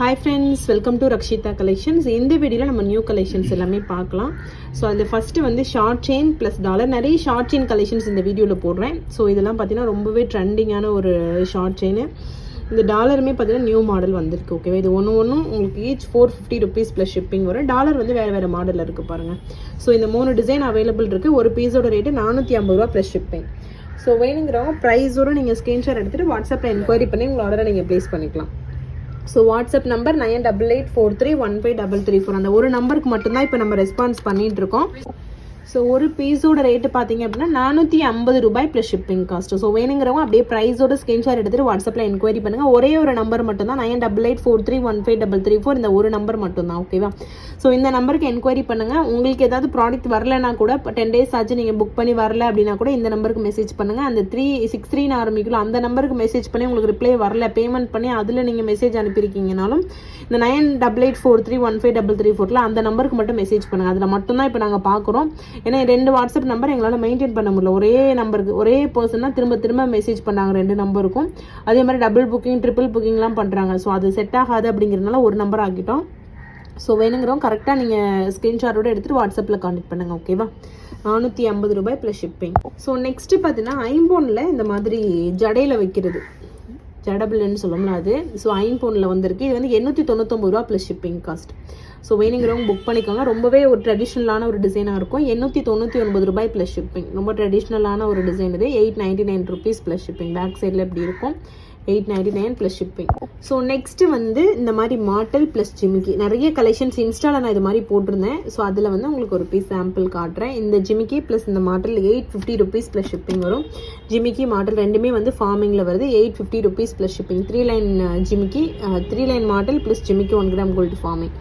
Hi friends welcome to Rakshitha collections இந்த வீடியோவில் நம்ம நியூ கலெக்ஷன்ஸ் எல்லாமே பார்க்கலாம். ஸோ அதில் ஃபஸ்ட்டு வந்து ஷார்ட் செயின் ப்ளஸ் டாலர் நிறைய ஷார்ட் செயின் கலெக்ஷன்ஸ் இந்த வீடியோவில் போடுறேன். ஸோ இதெல்லாம் பார்த்தீங்கன்னா ரொம்பவே ட்ரெண்டிங்கான ஒரு ஷார்ட் செயின் இந்த டாலருமே பார்த்தீங்கன்னா நியூ மாடல் வந்திருக்கு ஓகேவா இது ஒன்று ஒன்றும் உங்களுக்கு each four fifty rupees plus shipping வரும். டாலர் வந்து வேறு வேறு மாடலில் இருக்குது பாருங்கள் ஸோ இந்த மூணு டிசைன் அவைலபிள் இருக்குது ஒரு பீஸோட ரேட்டு நானூற்றி ஐம்பது ரூபா ப்ளஸ் ஷிப்பிங் ஸோ வேணுங்கிறவங்க ப்ரைஸோட நீங்கள் ஸ்க்ரீன்ஷாட் எடுத்துகிட்டு வாட்ஸ்அப்பில் என்கொயரி பண்ணி உங்கள் ஆர்டரை நீங்கள் ப்ளேஸ் பண்ணிக்கலாம். So WhatsApp number nine double eight four three one five double three four அந்த ஒரு நம்பருக்கு மட்டும்தான் இப்போ நம்ம ரெஸ்பான்ஸ் பண்ணிட்டு இருக்கோம். ஸோ ஒரு பீஸோட ரேட்டு பார்த்தீங்க அப்படின்னா நானூற்றி ஐம்பது ரூபாய் ப்ளஸ் ஷிப்பிங் காஸ்ட் ஸோ வேணுங்கிறவங்க அப்படியே ப்ரைஸோட ஸ்க்ரீன்ஷாட் எடுத்துகிட்டு வாட்ஸ்அப்பில் என்கொயரி பண்ணுங்கள் ஒரே ஒரு நம்பர் மட்டும் தான் nine double eight four three one five double three four இந்த ஒரு நம்பர் மட்டும் தான் ஓகேவா ஸோ இந்த நம்பருக்கு என்கொயரி பண்ணுங்கள் உங்களுக்கு ஏதாவது ப்ராடக்ட் வரலனா கூட இப்போ டென் டேஸ் ஆச்சு நீங்கள் புக் பண்ணி வரல அப்படின்னா கூட இந்த நம்பருக்கு மெசேஜ் பண்ணுங்கள் அந்த த்ரீ சிக்ஸ் த்ரீ ஆரம்பிக்கலாம் அந்த நம்பருக்கு மெசேஜ் பண்ணி உங்களுக்கு ரிப்ளை வரல பேமெண்ட் பண்ணி அதில் நீங்கள் மெசேஜ் அனுப்பியிருக்கீங்கனாலும் இந்த nine double eight four three one five double three ஃபோரில் அந்த நம்பருக்கு மட்டும் மெசேஜ் பண்ணுங்கள் அதில் மட்டும்தான் இப்போ நாங்கள் பார்க்குறோம் ஏன்னா ரெண்டு வாட்ஸ்அப் நம்பர் எங்களால் மெயின்டைன் பண்ண முடியல. ஒரே நம்பருக்கு ஒரே பர்சனாக திரும்ப திரும்ப மெசேஜ் பண்ணாங்க. ரெண்டு நம்பருக்கும் அதே மாதிரி டபுள் புக்கிங் ட்ரிபிள் புக்கிங்லாம் பண்ணுறாங்க ஸோ அது செட் ஆகாது அப்படிங்கிறதுனால ஒரு நம்பர் ஆக்கிட்டோம். ஸோ வேணுங்கிறவங்க கரெக்டாக நீங்கள் ஸ்க்ரீன்ஷாட்டோட எடுத்துகிட்டு வாட்ஸ்அப்பில் காண்டக்ட் பண்ணுங்கள் ஓகேவா நானூற்றி ஐம்பது ரூபாய் ப்ளஸ் ஷிப்பிங் ஸோ நெக்ஸ்ட்டு பார்த்தீங்கன்னா ஐம்போனில் இந்த மாதிரி ஜடையில் வைக்கிறது. ஜடபிள்னு சொல்லணும்ல அது. ஸோ ஐம்போனில் வந்திருக்கு. இது வந்து எண்ணூற்றி தொண்ணூத்தொம்பது ரூபா ப்ளஸ் ஷிப்பிங் காஸ்ட் ஸோ வேணுங்கிறவங்க புக் பண்ணிக்கோங்க. ரொம்பவே ஒரு ட்ரெடிஷ்னலான ஒரு டிசைனாக இருக்கும். எண்ணூற்றி தொண்ணூற்றி ஒன்பது ரூபாய் ப்ளஸ் ஷிப்பிங் ரொம்ப ட்ரெடிஷ்னலான ஒரு டிசைன் இது. Eight ninety nine rupees plus shipping back சைடில் எப்படி இருக்கும். Eight ninety nine plus shipping so next வந்து இந்த மாதிரி மாட்டல் ப்ளஸ் ஜிமிக்கி நிறைய கலெக்ஷன்ஸ் இன்ஸ்டாவில் நான் இது மாதிரி போட்டிருந்தேன். ஸோ அதில் வந்து உங்களுக்கு ஒரு பீஸ் சாம்பிள் காட்டுறேன். இந்த ஜிமிக்கி ப்ளஸ் இந்த மாட்டல் eight fifty rupees plus shipping வரும். ஜிமிக்கி மாடல் ரெண்டுமே வந்து ஃபார்மிங்கில் வருது. Eight fifty rupees plus shipping three line ஜிமிக்கி த்ரீ லைன் மாடல் ப்ளஸ் ஜிமிக்கி one gram gold forming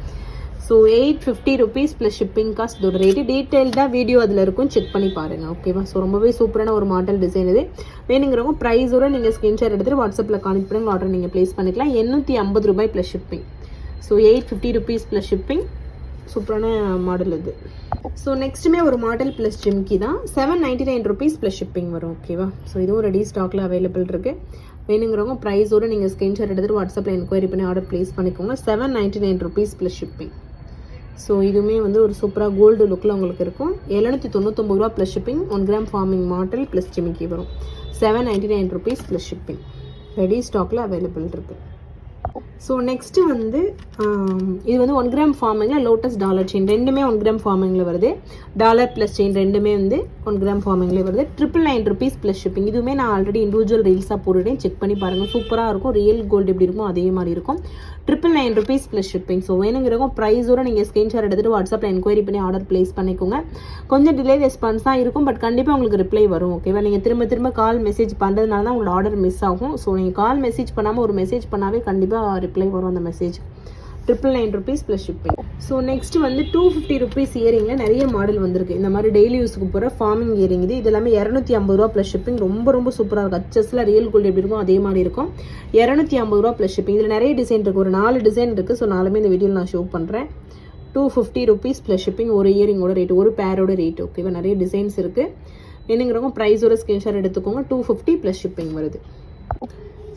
so eight fifty rupees plus shipping cost இதோட ரேட்டு டீட்டெயில்டாக வீடியோ அதில் இருக்கும். செக் பண்ணி பாருங்கள் ஓகேவா ஸோ ரொம்பவே சூப்பரான ஒரு மாடல் டிசைன் இது. வேணுங்கிறவங்க ப்ரைஸோட நீங்கள் ஸ்க்ரீன்ஷாட் எடுத்துகிட்டு வாட்ஸ்அப்பில் கனெக்ட் பண்ணி ஆர்டர் நீங்கள் ப்ளேஸ் பண்ணிக்கலாம். எண்ணூற்றி ஐம்பது ரூபாய் plus shipping so eight fifty rupees plus shipping சூப்பரான மாடல் இது. ஸோ நெக்ஸ்ட்டுமே ஒரு மாடல் ப்ளஸ் ஜிம்கி தான். Seven ninety nine rupees plus shipping வரும் ஓகேவா ஸோ இதுவும் ரெடி ஸ்டாக்கில் அவைலபிள் இருக்குது வேணுங்கிறவங்க ப்ரைஸோட நீங்கள் ஸ்க்ரீன்ஷாட் எடுத்துகிட்டு வாட்ஸ்அப்பில் என்கொயரி பண்ணி ஆர்டர் ப்ளேஸ் பண்ணிக்கோங்க. Seven ninety nine rupees plus shipping so இதுவுமே வந்து ஒரு சூப்பராக கோல்டு லுக்கில் உங்களுக்கு இருக்கும். எழுநூற்றி தொண்ணூத்தொம்பது ரூபா plus shipping one gram forming model plus ஜிமிக்கி வரும். Seven ninety nine rupees plus shipping ready ஸ்டாக்கில் அவைலபிள் இருக்குது ஸோ நெக்ஸ்ட்டு வந்து um, இது வந்து ஒன் கிராம் ஃபார்மிங்கில் லோட்டஸ் டாலர் செயின் ரெண்டுமே ஒன் கிராம் ஃபார்மிங்கில் வருது. டாலர் ப்ளஸ் செயின் ரெண்டுமே வந்து ஒன் கிராம் ஃபார்மிங்கில் வருது. Triple nine rupees plus shipping இதுவுமே நான் ஆல்ரெடி இண்டிவிஜுவல் ரீல்ஸாக போட்டுட்டேன் செக் பண்ணி பாருங்கள் சூப்பராக இருக்கும். ரியல் கோல்டு எப்படி இருக்கும் அதே மாதிரி இருக்கும். Triple nine rupees plus shipping so வேணுங்கிறக்கும் ப்ரைஸோட நீங்கள் ஸ்க்ரீன்ஷாட் எடுத்துகிட்டு வாட்ஸ்அப்பில் என்கொயரி பண்ணி ஆர்டர் ப்ளேஸ் பண்ணிக்கோங்க. கொஞ்சம் டிலே ரெஸ்பான்ஸ் தான் இருக்கும். பட் கண்டிப்பாக உங்களுக்கு ரிப்ளை வரும். ஓகேவா நீங்கள் திரும்ப திரும்ப கால் மெசேஜ் பண்ணுறதுனால தான் உங்களோட ஆர்டர் மிஸ் ஆகும். ஸோ நீங்கள் கால் மெசேஜ் பண்ணாமல் ஒரு மெசேஜ் பண்ணாவே கண்டிப்பாக ரிப்ளை வரும் அந்த message triple nine rupees plus shipping so next வந்து டூ ஃபிஃப்டி ருபீஸ் இயரிங்கில் நிறைய மாடல் வந்திருக்கு. இந்த மாதிரி டெய்லி யூஸுக்கு போகிற ஃபார்மிங் இயரிங் இது. இது எல்லாமே இரநூத்தி ஐம்பது ரூபா ப்ளஸ் ஷிப்பிங் ரொம்ப ரொம்ப சூப்பராக இருக்கும். அச்சஸில் ரியல் கோல்டு எப்படி இருக்கும் அதே மாதிரி இருக்கும். இரநூத்தி ஐம்பது ரூபா ப்ளஸ் ஷிப்பிங் இதில் நிறைய டிசைன் இருக்குது ஒரு நாலு டிசைன் இருக்குது ஸோ நாலுமே இந்த வீடியோவில் நான் ஷோ பண்ணுறேன் two fifty rupees plus shipping ஒரு இயரிங்கோட ரேட் ஒரு பேரோட ரேட் ஓகேவா நிறைய டிசைன்ஸ் இருக்குது என்னங்கிறவங்க ப்ரைஸோட ஸ்கிரீன்ஷாட் எடுத்துக்கோங்க. டூ ஃபிஃப்டி ப்ளஸ் ஷிப்பிங் வருது.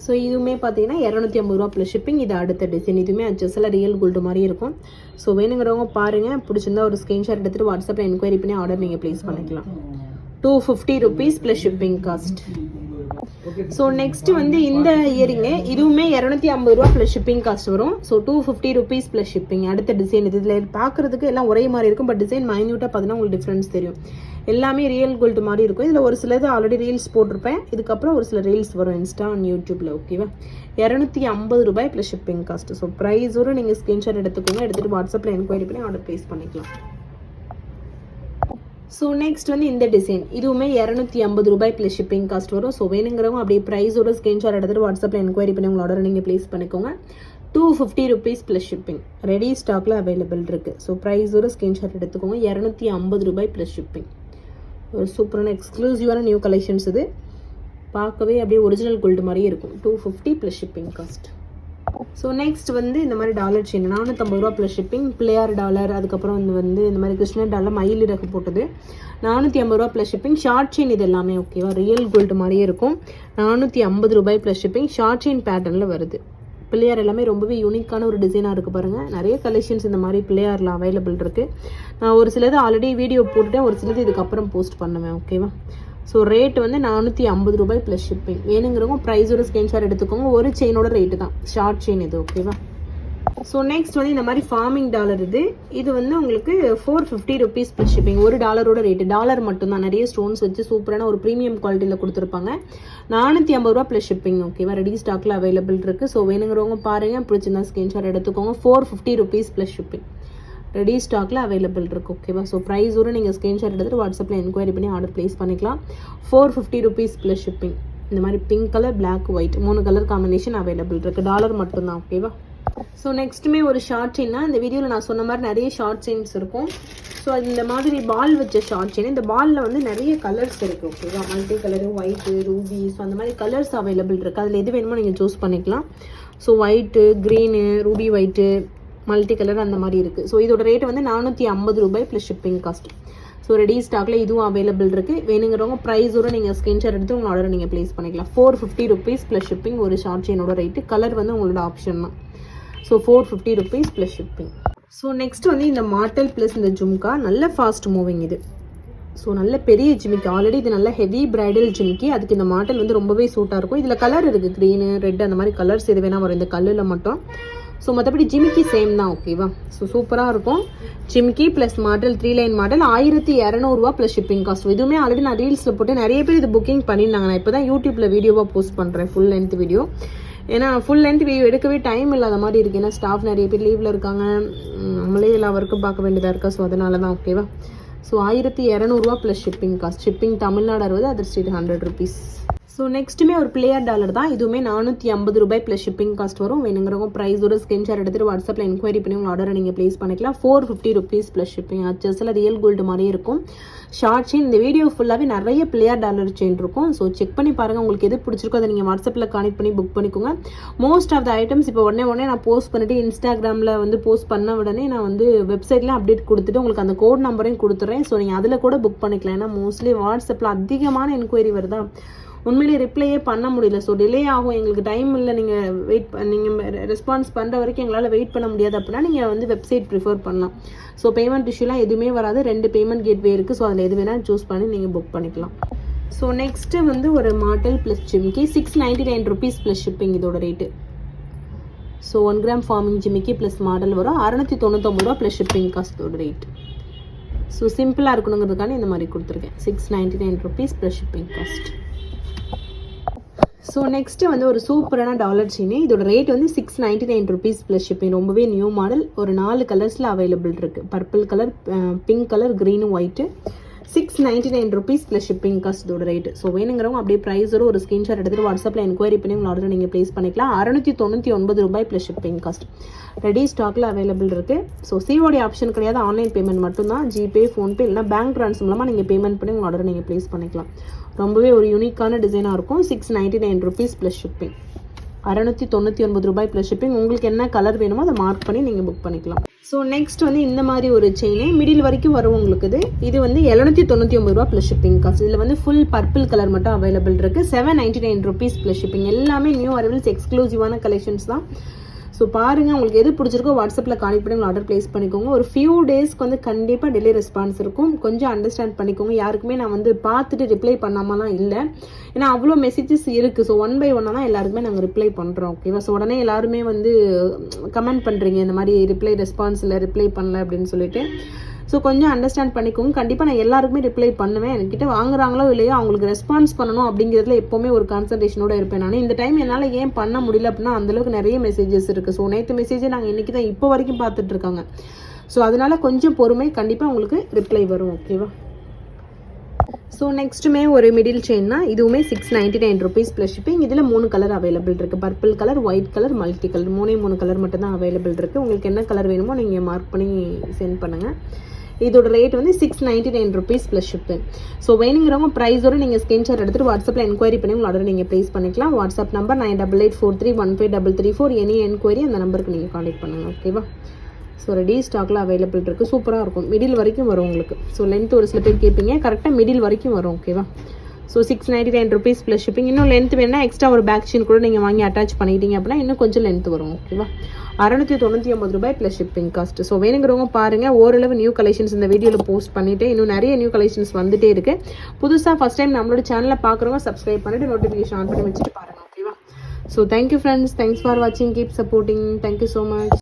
ஸோ இதுவுமே பார்த்தீங்கன்னா இரநூத்தி ஐம்பது ரூபா ப்ளஸ் ஷிப்பிங் இது அடுத்த டிசைன் இதுவுமே அச்சஸில் ரியல் கோல்டு மாதிரி இருக்கும். ஸோ வேணுங்கிறவங்க பாருங்கள் பிடிச்சிருந்தா ஒரு ஸ்க்ரீன்ஷாட் எடுத்துகிட்டு வாட்ஸ்அப்பில் என்கொயரி பண்ணி ஆர்டர் நீங்கள் ப்ளேஸ் பண்ணிக்கலாம். Two fifty rupees plus shipping cost so next வந்து இந்த இயரிங்கு இதுவுமே இரநூத்தி ஐம்பது ரூபா ப்ளஸ் ஷிப்பிங் காஸ்ட் வரும். So two fifty rupees plus shipping அடுத்த டிசைன் இது இதில் பார்க்குறதுக்கு எல்லாம் ஒரே மாதிரி இருக்கும். பட் டிசைன் மைன்யூட்டாக பார்த்தீங்கன்னா உங்களுக்கு டிஃப்ரென்ஸ் தெரியும். எல்லாமே ரியல் கோல்டு மாதிரி இருக்கும். இதில் ஒரு சிலது ஆல்ரெடி ரீல்ஸ் போட்டிருப்பேன். இதுக்கப்புறம் ஒரு சில ரீல்ஸ் வரும் இன்ஸ்டா அண்ட் யூடியூப்பில் ஓகேவா இரநூத்தி ஐம்பது ரூபாய் ப்ளஸ் ஷிப்பிங் காஸ்ட் ஸோ ப்ரைஸோடு நீங்கள் ஸ்க்ரீன்ஷாட் எடுத்துக்கோங்க. எடுத்துகிட்டு வாட்ஸ்அப்பில் என்கொயரி பண்ணி ஆர்டர் ப்ளேஸ் பண்ணிக்கலாம். ஸோ நெக்ஸ்ட் வந்து இந்த டிசைன் இதுவுமே இரநூத்தி ஐம்பது ரூபாய் ப்ளஸ் ஷிப்பிங் காஸ்ட் வரும். ஸோ வேணுங்கிறவங்க அப்படியே ப்ரைஸோட ஸ்க்ரீன்ஷாட் எடுத்துகிட்டு வாட்ஸ்அப்பில் என்கொயரி பண்ணி உங்களோட ஆர்டர் நீங்கள் ப்ளேஸ் பண்ணிக்கோங்க. Two fifty rupees plus shipping ready ஸ்டாக்கில் அவைலபிள் இருக்குது ஸோ ப்ரைஸோட ஸ்க்ரீன்ஷாட் எடுத்துக்கோங்க. இரநூத்தி ஐம்பது ரூபாய் ப்ளஸ் ஷிப்பிங் ஒரு சூப்பரான எக்ஸ்க்ளூசிவான நியூ கலெக்ஷன்ஸ் இது. பார்க்கவே அப்படியே ஒரிஜினல் கோல்டு மாதிரியே இருக்கும். Two fifty plus shipping cost so next வந்து இந்த மாதிரி டாலர் செயின் நானூற்றம்பது ரூபா ப்ளஸ் ஷிப்பிங் பிள்ளையார் டாலர் அதுக்கப்புறம் வந்து வந்து இந்த மாதிரி கிருஷ்ணர் டாலர் மயில் இறகு போட்டது. நானூற்றி ஐம்பது ரூபா ப்ளஸ் ஷிப்பிங் ஷார்ட் செயின் இது எல்லாமே ஓகேவா ரியல் கோல்டு மாதிரியே இருக்கும். நானூற்றி ஐம்பது ரூபாய் ப்ளஸ் ஷிப்பிங் ஷார்ட் செயின் பேட்டர்னில் வருது. பிள்ளையார் எல்லாமே ரொம்பவே யூனிக்கான ஒரு டிசைனாக இருக்குது பாருங்கள் நிறைய கலெக்ஷன்ஸ் இந்த மாதிரி பிள்ளையாரில் அவைலபிள் இருக்குது நான் ஒரு சிலது ஆல்ரெடி வீடியோ போட்டுட்டேன். ஒரு சிலது இதுக்கப்புறம் போஸ்ட் பண்ணுவேன் ஓகேவா ஸோ ரேட் வந்து நானூற்றி ஐம்பது ரூபாய் ப்ளஸ் ஷிப்பிங் வேணுங்கிறவங்க ப்ரைஸோட ஸ்க்ரீன்ஷாட் எடுத்துக்கோங்க. ஒரு செயினோட ரேட்டு தான். ஷார்ட் செயின் இது ஓகேவா ஸோ நெக்ஸ்ட் வந்து இந்த மாதிரி ஃபார்மிங் டாலர் இது. இது வந்து உங்களுக்கு four fifty rupees plus shipping ஒரு டாலரோட ரேட்டு டாலர் மட்டும்தான். நிறைய ஸ்டோன்ஸ் வச்சு சூப்பரான ஒரு ப்ரீமியம் குவாலிட்டியில் கொடுத்துருப்பாங்க. நானூற்றி ஐம்பது ரூபா ப்ளஸ் ஷிப்பிங் ஓகேவா ரெடி ஸ்டாக்கில் அவைலபிள் இருக்குது ஸோ வேணுங்கிறவங்க பாருங்கள் பிடிச்சிருந்தா ஸ்க்ரீன்ஷாட் எடுத்துக்கோங்க. Four fifty rupees plus shipping ready ஸ்டாக்கில் அவைலபிள் இருக்குது ஓகேவா ஸோ ப்ரைஸோட நீங்கள் ஸ்க்ரீன்ஷாட் எடுத்துகிட்டு வாட்ஸ்அப்பில் என்கொயரி பண்ணி ஆர்டர் ப்ளேஸ் பண்ணிக்கலாம். Four fifty rupees plus shipping இந்த மாதிரி பிங்க் கலர் பிளாக் ஒயிட் மூணு கலர் காம்பினேஷன் அவைலபிள் இருக்குது டாலர் மட்டும்தான் ஓகேவா ஸோ நெக்ஸ்ட்டுமே ஒரு ஷார்ட் செயின்னா இந்த வீடியோவில் நான் சொன்ன மாதிரி நிறைய ஷார்ட் செயின்ஸ் இருக்கும். ஸோ இந்த மாதிரி பால் வச்ச ஷார்ட் செயின் இந்த பாலில் வந்து நிறைய கலர்ஸ் இருக்குது ஓகேவா multi colour white ruby so அந்த மாதிரி கலர்ஸ் அவைலபிள் இருக்குது அதில் எது வேணுமோ நீங்கள் சூஸ் பண்ணிக்கலாம். So white green ruby white multi colour அந்த மாதிரி இருக்குது ஸோ இதோட ரேட் வந்து நானூற்றி ஐம்பது ரூபாய் plus shipping cost so ready ஸ்டாக்ல இதுவும் அவைலபிள் இருக்குது வேணுங்கிறவங்க ப்ரைஸோட நீங்கள் ஸ்கிரீன்ஷாட் எடுத்து உங்களோட ஆர்டர் நீங்கள் ப்ளேஸ் பண்ணிக்கலாம். Four fifty rupees plus shipping ஒரு ஷார்ட் செயினோட ரேட்டு கலர் வந்து உங்களோட ஆப்ஷன் தான். So four fifty rupees plus shipping so next வந்து இந்த மாட்டல் ப்ளஸ் இந்த ஜும்கா நல்ல ஃபாஸ்ட் மூவிங் இது. ஸோ நல்ல பெரிய ஜிமிக்கு. ஆல்ரெடி இது நல்ல ஹெவி பிரைடல் ஜிமிக்கி. அதுக்கு இந்த மாடல் வந்து ரொம்பவே சூட்டாக இருக்கும். இதில் கலர் இருக்குது க்ரீனு ரெட் அந்த மாதிரி கலர்ஸ் எது வேணால் வரும். இந்த கல்லில் மட்டும். ஸோ மற்றபடி ஜிமிக்கி சேம் தான். ஓகேவா ஸோ சூப்பராக இருக்கும். ஜிமிக்கி plus model three line model ஆயிரத்தி இரநூறுவா ப்ளஸ் ஷிப்பிங் காஸ்ட் இதுவுமே ஆல்ரெடி நான் ரீல்ஸில் போட்டு நிறைய பேர் இது புக்கிங் பண்ணியிருந்தாங்க. நான் இப்போ தான் யூடியூப்பில் வீடியோவாக போஸ்ட் பண்ணுறேன் ஃபுல் லென்த் வீடியோ ஏன்னா ஃபுல் லென்த் வீடியோ எடுக்கவே டைம் இல்லாத மாதிரி இருக்குது ஏன்னா ஸ்டாஃப் நிறைய பேர் லீவில் இருக்காங்க. நம்மளே எல்லா ஒர்க்கும் பார்க்க வேண்டியதாக இருக்கா? ஸோ அதனால தான் ஓகேவா ஸோ ஆயிரத்தி இரநூறுவா plus shipping cost shipping Tamil Nadu அறுபது other state hundred rupees so நெக்ஸ்ட்டுமே ஒரு பிளேயர் டாலர் தான். இதுவுமே நானூற்றி ஐம்பது ரூபாய் ப்ளஸ் ஷிப்பிங் காஸ்ட் வரும். வேணுங்கிறவங்க ப்ரைஸோட ஸ்கிரீன்ஷாட் எடுத்துட்டு வாட்ஸ்அப்பில் என்கொயரி பண்ணி உங்கள் ஆர்டரை நீங்கள் ப்ளேஸ் பண்ணிக்கலாம். Four fifty rupees plus shipping அச்சஸில் real gold மாதிரி இருக்கும். ஷார்ட் செயின் இந்த வீடியோ ஃபுல்லாகவே நிறைய பிளேயர் டாலர் செயின் இருக்கும். ஸோ செக் பண்ணி பாருங்கள் உங்களுக்கு எது பிடிச்சிருக்கோ அதை நீங்கள் வாட்ஸ்அப்பில் கனெக்ட் பண்ணி புக் பண்ணிக்கோங்க. மோஸ்ட் ஆஃப் த ஐட்டம்ஸ் இப்போ உடனே உடனே நான் போஸ்ட் பண்ணிட்டு இன்ஸ்டாகிராமில் வந்து போஸ்ட் பண்ண உடனே நான் வந்து வெப்சைட்லாம் அப்டேட் கொடுத்துட்டு உங்களுக்கு அந்த கோட் நம்பரையும் கொடுத்துட்றேன் ஸோ நீங்கள் அதில் கூட புக் பண்ணிக்கலாம். ஏன்னா மோஸ்ட்லி வாட்ஸ்அப்பில் அதிகமான என்கொயரி வருதா? உண்மையிலே ரிப்ளையே பண்ண முடியல. ஸோ டிலே ஆகும். எங்களுக்கு டைம் இல்லை. நீங்கள் வெயிட் நீங்கள் ரெஸ்பான்ஸ் பண்ணுற வரைக்கும் எங்களால் வெயிட் பண்ண முடியாது அப்படின்னா நீங்கள் வந்து வெப்சைட் ப்ரிஃபர் பண்ணலாம். ஸோ பேமெண்ட் இஷ்யூலாம் எதுவுமே வராது. ரெண்டு பேமெண்ட் கேட்வே இருக்குது ஸோ அதில் எது வேணால் சூஸ் பண்ணி நீங்கள் புக் பண்ணிக்கலாம். ஸோ நெக்ஸ்ட்டு வந்து ஒரு மாடல் ப்ளஸ் ஜிமிக்கி six ninety nine rupees plus shipping இதோட rate so one gram forming ஜிமிக்கி ப்ளஸ் மாடல் வரும். அறநூற்றி தொண்ணூத்தொம்பது ரூபா ப்ளஸ் ஷிப்பிங் காஸ்ட்டோட ரேட் ஸோ சிம்பிளாக இருக்கணுங்கிறதுக்கான இந்த மாதிரி கொடுத்துருக்கேன். Six ninety nine rupees plus shipping cost so next வந்து ஒரு சூப்பரான டாலர் சீனி இதோட ரேட் வந்து six ninety nine rupees plus shipping ரொம்பவே நியூ மாடல் ஒரு நாலு கலர்ஸில் அவைலபிள் இருக்குது purple colour pink colour க்ரீனும் white six ninety nine rupees plus shipping cost இதோட ரேட் ஸோ வேணுங்கிறவங்க அப்படியே ப்ரைஸோட ஒரு ஸ்க்ரீன்ஷாட் எடுத்துகிட்டு வாட்ஸ்அப்பில் என்கொயரி பண்ணி உங்கள் ஆர்டர் நீங்கள் ப்ளேஸ் பண்ணிக்கலாம். அறுநூற்றி தொண்ணூற்றி ஒன்பது ரூபாய் ப்ளஸ் ஷிப்பிங் காஸ்ட் ரெடி ஸ்டாக்கில் அவைலபிள் இருக்குது ஸோ சிஓடி ஆப்ஷன் கிடையாது. ஆன்லைன் பேமெண்ட் மட்டும்தான். ஜிபே ஃபோன்பே இல்லைனா பேங்க் ட்ரான்ஸ் மூலமாக நீங்கள் பேமெண்ட் பண்ணி உங்கள் ஆர்டர் நீங்கள் ப்ளேஸ் பண்ணிக்கலாம். ரொம்பவே ஒரு யூனிக்கான டிசைனாக இருக்கும். Six ninety nine rupees plus shipping அறநூற்றி தொண்ணூற்றி ஒன்பது ரூபாய் ப்ளஸ் ஷிப்பிங் உங்களுக்கு என்ன கலர் வேணுமோ அதை மார்க் பண்ணி நீங்கள் புக் பண்ணிக்கலாம். ஸோ நெக்ஸ்ட் வந்து இந்த மாதிரி ஒரு செயினு மிடில் வரைக்கும் வரும் உங்களுக்கு இது. இது வந்து எழுநூற்றி தொண்ணூற்றி ஒம்பது ரூபா ப்ளஸ் ஷிப்பிங் காஸ்ட் இதில் வந்து ஃபுல் பர்பிள் கலர் மட்டும் அவைலபிள் இருக்குது seven ninety nine rupees plus shipping எல்லாமே நியூ அரைவல்ஸ் எக்ஸ்க்ளூசிவான கலெக்ஷன்ஸ் தான். ஸோ பாருங்கள் உங்களுக்கு எது பிடிச்சிருக்கோ வாட்ஸ்அப்பில் கான்டெக்ட் பண்ணி ஆர்டர் ப்ளேஸ் பண்ணிக்கோங்க. ஒரு ஃபியூ டேஸ்க்கு வந்து கண்டிப்பாக டெலி ரெஸ்பான்ஸ் இருக்கும். கொஞ்சம் அண்டர்ஸ்டாண்ட் பண்ணிக்கோங்க. யாருக்குமே நான் வந்து பார்த்துட்டு ரிப்ளை பண்ணாமலாம் இல்லை. ஏன்னா அவ்வளோ மெசேஜஸ் இருக்குது ஸோ ஒன் பை ஒன்னாக தான் எல்லாருக்குமே நாங்கள் ரிப்ளை பண்ணுறோம் ஓகேவா ஸோ உடனே எல்லாருமே வந்து கமெண்ட் பண்ணுறீங்க இந்த மாதிரி ரிப்ளை ரெஸ்பான்ஸ் இல்லை ரிப்ளை பண்ணல அப்படின்னு சொல்லிட்டு. ஸோ கொஞ்சம் அண்டர்ஸ்டாண்ட் பண்ணிக்கோங்க. கண்டிப்பாக நான் எல்லாருக்குமே ரிப்ளை பண்ணுவேன். என்கிட்ட வாங்குறாங்களோ இல்லையோ அவங்களுக்கு ரெஸ்பான்ஸ் பண்ணணும் அப்படிங்கிறதுல எப்போவுமே ஒரு கான்சன்ட்ரேஷனோட இருப்பேன் நான். இந்த டைம் என்னால் ஏன் பண்ண முடியல அப்படின்னா அந்தளவுக்கு நிறைய மெசேஜஸ் இருக்குது ஸோ நேற்று மெசேஜை நாங்கள் இன்றைக்கி தான் இப்போ வரைக்கும் பார்த்துட்டு இருக்காங்க. ஸோ அதனால கொஞ்சம் பொறுமை. கண்டிப்பாக உங்களுக்கு ரிப்ளை வரும் ஓகேவா ஸோ நெக்ஸ்ட்டுமே ஒரு மிடில் செயின்னா இதுவுமே six ninety nine rupees plus shipping இதில் மூணு கலர் அவைலபிள் இருக்குது purple colour white colour multi colour மூணே மூணு கலர் மட்டும் தான் அவைலபிள் இருக்குது உங்களுக்கு என்ன கலர் வேணுமோ நீங்கள் மார்க் பண்ணி சென்ட் பண்ணுங்கள் இதோட ரேட் வந்து six ninety nine rupees plus ship so வேணுங்கிறவங்க ப்ரைஸோட நீங்கள் ஸ்க்ரீன்ஷாட் எடுத்துகிட்டு வாட்ஸ்அப்பில் என்கொயரி பண்ணி உங்கள் ஆர்டர் நீங்கள் ப்ளேஸ் பண்ணிக்கலாம். WhatsApp number nine double eight four three one five double three four any enquiry அந்த நம்பருக்கு நீங்கள் காண்டாக்ட் பண்ணுங்கள் ஓகேவா ஸோ ரெடி ஸ்டாக்கில் அவைலபிள் இருக்குது சூப்பராக இருக்கும். மிடில் வரைக்கும் வரும் உங்களுக்கு. ஸோ லென்த் ஒரு சில பேர் கேட்பீங்க கரெக்டாக மிடில் வரைக்கும் வரும் ஓகேவா so six ninety nine rupees plus shipping இன்னும் லென்த் வேணால் எக்ஸ்ட்ரா ஒரு பேக் செயின் கூட நீங்கள் வாங்கி அட்டாச் பண்ணிட்டீங்க அப்படின்னா இன்னும் கொஞ்சம் லென்த் வரும் ஓகேவா அறநூற்றி தொண்ணூற்றி ஒம்பது ரூபாய் ப்ளஸ் ஷிப்பிங் காஸ்ட் ஸோ வேணுங்கிறவங்க பாருங்கள் ஓரளவு நியூ கலெக்ஷன்ஸ் இந்த வீடியோவில் போஸ்ட் பண்ணிவிட்டு இன்னும் நிறைய நியூ கலெக்ஷன்ஸ் வந்துட்டே இருக்குது புதுசாக ஃபஸ்ட் டைம் நம்மளோட சேனலை பார்க்குறவங்க சப்ஸ்கிரைப் பண்ணிவிட்டு நோட்டிஃபிகேஷன் ஆன் பண்ணி வச்சுட்டு பாருங்கள் ஓகேவா so thank you friends thanks for வாட்சிங் keep supporting thank you so much